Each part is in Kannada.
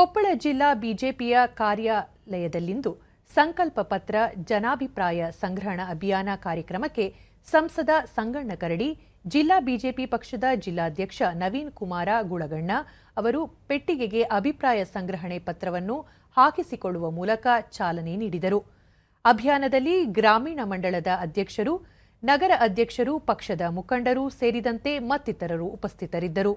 ಕೊಪ್ಪಳ ಜಿಲ್ಲಾ ಬಿಜೆಪಿಯ ಕಾರ್ಯಾಲಯದಲ್ಲಿಂದು ಸಂಕಲ್ಪ ಪತ್ರ, ಜನಾಭಿಪ್ರಾಯ ಸಂಗ್ರಹಣ ಅಭಿಯಾನ ಕಾರ್ಯಕ್ರಮಕ್ಕೆ ಸಂಸದ ಸಂಗಣ್ಣ ಕರಡಿ, ಜಿಲ್ಲಾ ಬಿಜೆಪಿ ಪಕ್ಷದ ಜಿಲ್ಲಾಧ್ಯಕ್ಷ ನವೀನ್ ಕುಮಾರ ಗುಳಗಣ್ಣ ಅವರು ಪೆಟ್ಟಿಗೆಗೆ ಅಭಿಪ್ರಾಯ ಸಂಗ್ರಹಣೆ ಪತ್ರವನ್ನು ಹಾಕಿಸಿಕೊಳ್ಳುವ ಮೂಲಕ ಚಾಲನೆ ನೀಡಿದರು. ಅಭಿಯಾನದಲ್ಲಿ ಗ್ರಾಮೀಣ ಮಂಡಳದ ಅಧ್ಯಕ್ಷರು, ನಗರ ಅಧ್ಯಕ್ಷರು, ಪಕ್ಷದ ಮುಖಂಡರು ಸೇರಿದಂತೆ ಮತ್ತಿತರರು ಉಪಸ್ಥಿತರಿದ್ದರು.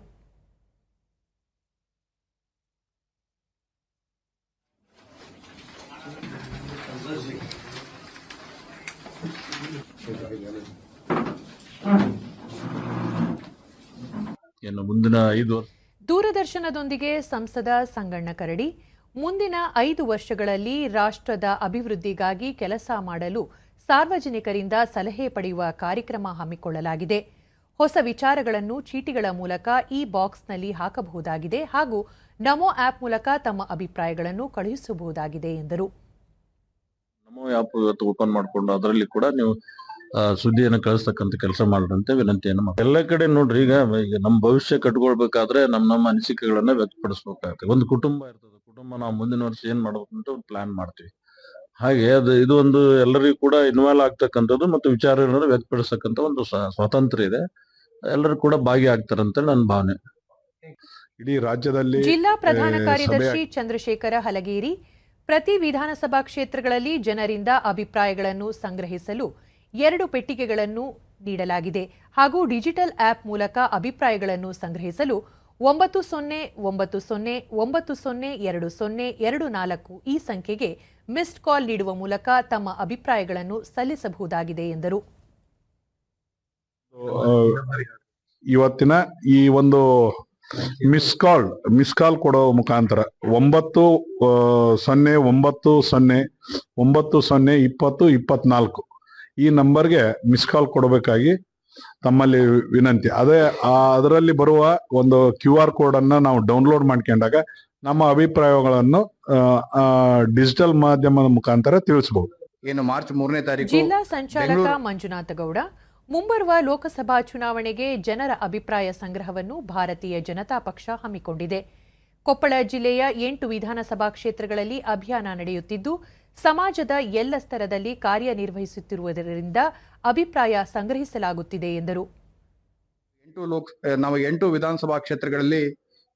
ಏನು ಮುಂದಿನ ಐದು. ದೂರದರ್ಶನದೊಂದಿಗೆ ಸಂಸದ ಸಂಗಣ್ಣ ಕರಡಿ ಮುಂದಿನ ಐದು ವರ್ಷಗಳಲ್ಲಿ ರಾಷ್ಟ್ರದ ಅಭಿವೃದ್ಧಿಗಾಗಿ ಕೆಲಸ ಮಾಡಲು ಸಾರ್ವಜನಿಕರಿಂದ ಸಲಹೆ ಪಡೆಯುವ ಕಾರ್ಯಕ್ರಮ ಹಮ್ಮಿಕೊಳ್ಳಲಾಗಿದೆ. ಹೊಸ ವಿಚಾರಗಳನ್ನು ಚೀಟಿಗಳ ಮೂಲಕ ಈ ಬಾಕ್ಸ್ನಲ್ಲಿ ಹಾಕಬಹುದಾಗಿದೆ ಹಾಗೂ ನಮೋ ಆಪ್ ಮೂಲಕ ತಮ್ಮ ಅಭಿಪ್ರಾಯಗಳನ್ನು ಕಳುಹಿಸಬಹುದಾಗಿದೆ ಎಂದರು. ನಮೋ ಆಪ್ ಇವತ್ತು ಓಪನ್ ಮಾಡಿಕೊಂಡು ಅದರಲ್ಲಿ ಕೂಡ ನೀವು ಸುದ್ದಿಯನ್ನು ಕಳಿಸ್ತಕ್ಕಂಥ ಕೆಲಸ ಮಾಡ್ರಂತೆ ವಿನಂತಿಯನ್ನು ಮಾಡ್ತೀನಿ. ಎಲ್ಲ ಕಡೆ ನೋಡ್ರಿ ಈಗ ಈಗ ನಮ್ಮ ಭವಿಷ್ಯ ಕಟ್ಕೊಳ್ಬೇಕಾದ್ರೆ ನಮ್ಮ ನಮ್ಮ ಅನಿಸಿಕೆಗಳನ್ನ ವ್ಯಕ್ತಪಡಿಸ್ಬೇಕಾಗ್ತದೆ ಒಂದು ಕುಟುಂಬ ಇರ್ತದೆ ಕುಟುಂಬ ನಾವು ಮುಂದಿನ ವರ್ಷ ಏನ್ ಮಾಡ್ಬೇಕು ಅಂತ ಒಂದು ಪ್ಲಾನ್ ಮಾಡ್ತೀವಿ. ಹಾಗೆ ಅದು ಇದು ಒಂದು ಎಲ್ಲರಿಗೂ ಕೂಡ ಇನ್ವಾಲ್ವ್ ಆಗ್ತಕ್ಕಂಥದ್ದು ಮತ್ತು ವಿಚಾರಗಳನ್ನು ವ್ಯಕ್ತಪಡಿಸ್ತಕ್ಕಂಥ ಒಂದು ಸ್ವ- ಸ್ವಾತಂತ್ರ್ಯ ಇದೆ. ಎಲ್ಲರೂ ಕೂಡ ಭಾಗಿಯಾಗ್ತಾರಂತ ನನ್ನ ಭಾವನೆ. ಇಡೀ ರಾಜ್ಯದಲ್ಲಿ ಜಿಲ್ಲಾ ಪ್ರಧಾನ ಕಾರ್ಯದರ್ಶಿ ಚಂದ್ರಶೇಖರ ಹಲಗೇರಿ ಪ್ರತಿ ವಿಧಾನಸಭಾ ಕ್ಷೇತ್ರಗಳಲ್ಲಿ ಜನರಿಂದ ಅಭಿಪ್ರಾಯಗಳನ್ನು ಸಂಗ್ರಹಿಸಲು ಎರಡು ಪೆಟ್ಟಿಗೆಗಳನ್ನು ನೀಡಲಾಗಿದೆ. ಹಾಗೂ ಡಿಜಿಟಲ್ ಆಪ್ ಮೂಲಕ ಅಭಿಪ್ರಾಯಗಳನ್ನು ಸಂಗ್ರಹಿಸಲು ಒಂಬತ್ತು ಸೊನ್ನೆ ಒಂಬತ್ತು ಸೊನ್ನೆ ಒಂಬತ್ತು ಸೊನ್ನೆ, ಎರಡು ಸೊನ್ನೆ, ಎರಡು ನಾಲ್ಕು ಈ ಸಂಖ್ಯೆಗೆ ಮಿಸ್ಡ್ ಕಾಲ್ ನೀಡುವ ಮೂಲಕ ತಮ್ಮ ಅಭಿಪ್ರಾಯಗಳನ್ನು ಸಲ್ಲಿಸಬಹುದಾಗಿದೆ ಎಂದರು. ಇವತ್ತಿನ ಈ ಒಂದು ಮಿಸ್ ಕಾಲ್ ಮಿಸ್ ಕಾಲ್ ಕೊಡೋ ಮುಖಾಂತರ ಒಂಬತ್ತು ಸೊನ್ನೆ ಒಂಬತ್ತು ಸೊನ್ನೆ ಒಂಬತ್ತು ಸೊನ್ನೆ, ಇಪ್ಪತ್ತು, ಇಪ್ಪತ್ನಾಲ್ಕು ಈ ನಂಬರ್ಗೆ ಮಿಸ್ ಕಾಲ್ ಕೊಡಬೇಕಾಗಿ ತಮ್ಮಲ್ಲಿ ವಿನಂತಿ. ಅದೇ ಆ ಅದರಲ್ಲಿ ಬರುವ ಒಂದು ಕ್ಯೂ ಆರ್ ಕೋಡ್ ಅನ್ನ ನಾವು ಡೌನ್ಲೋಡ್ ಮಾಡ್ಕೊಂಡಾಗ ನಮ್ಮ ಅಭಿಪ್ರಾಯಗಳನ್ನು ಡಿಜಿಟಲ್ ಮಾಧ್ಯಮದ ಮುಖಾಂತರ ತಿಳಿಸಬಹುದು ಏನು ಮಾರ್ಚ್ ಮೂರನೇ ತಾರೀಕು ಜಿಲ್ಲಾ ಸಂಚಾಲಕ ಮಂಜುನಾಥ ಗೌಡ ಮುಂಬರುವ ಲೋಕಸಭಾ ಚುನಾವಣೆಗೆ ಜನರ ಅಭಿಪ್ರಾಯ ಸಂಗ್ರಹವನ್ನು ಭಾರತೀಯ ಜನತಾ ಪಕ್ಷ ಹಮ್ಮಿಕೊಂಡಿದೆ. ಕೊಪ್ಪಳ ಜಿಲ್ಲೆಯ ಎಂಟು ವಿಧಾನಸಭಾ ಕ್ಷೇತ್ರಗಳಲ್ಲಿ ಅಭಿಯಾನ ನಡೆಯುತ್ತಿದ್ದು, ಸಮಾಜದ ಎಲ್ಲ ಸ್ತರದಲ್ಲಿ ಕಾರ್ಯನಿರ್ವಹಿಸುತ್ತಿರುವುದರಿಂದ ಅಭಿಪ್ರಾಯ ಸಂಗ್ರಹಿಸಲಾಗುತ್ತಿದೆ ಎಂದರು. ಎಂಟು ಲೋಕ್ ನಾವು ಎಂಟು ವಿಧಾನಸಭಾ ಕ್ಷೇತ್ರಗಳಲ್ಲಿ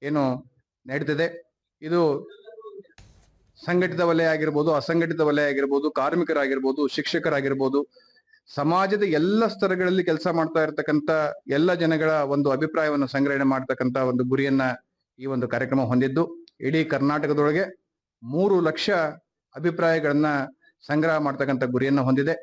ಏನು ನಡೆದಿದೆ ಇದು ಸಂಘಟಿತ ವಲಯ ಆಗಿರ್ಬೋದು, ಅಸಂಘಟಿತ ವಲಯ ಆಗಿರ್ಬೋದು, ಕಾರ್ಮಿಕರಾಗಿರ್ಬೋದು, ಶಿಕ್ಷಕರಾಗಿರ್ಬೋದು, ಸಮಾಜದ ಎಲ್ಲ ಸ್ತರಗಳಲ್ಲಿ ಕೆಲಸ ಮಾಡ್ತಾ ಇರತಕ್ಕಂತ ಎಲ್ಲ ಜನಗಳ ಒಂದು ಅಭಿಪ್ರಾಯವನ್ನು ಸಂಗ್ರಹಣೆ ಮಾಡ್ತಕ್ಕಂತ ಒಂದು ಗುರಿಯನ್ನ ಈ ಒಂದು ಕಾರ್ಯಕ್ರಮ ಹೊಂದಿದ್ದು ಇಡೀ ಕರ್ನಾಟಕದೊಳಗೆ ಮೂರು ಲಕ್ಷ ಅಭಿಪ್ರಾಯಗಳನ್ನ ಸಂಗ್ರಹ ಮಾಡ್ತಕ್ಕಂಥ ಗುರಿಯನ್ನ ಹೊಂದಿದೆ.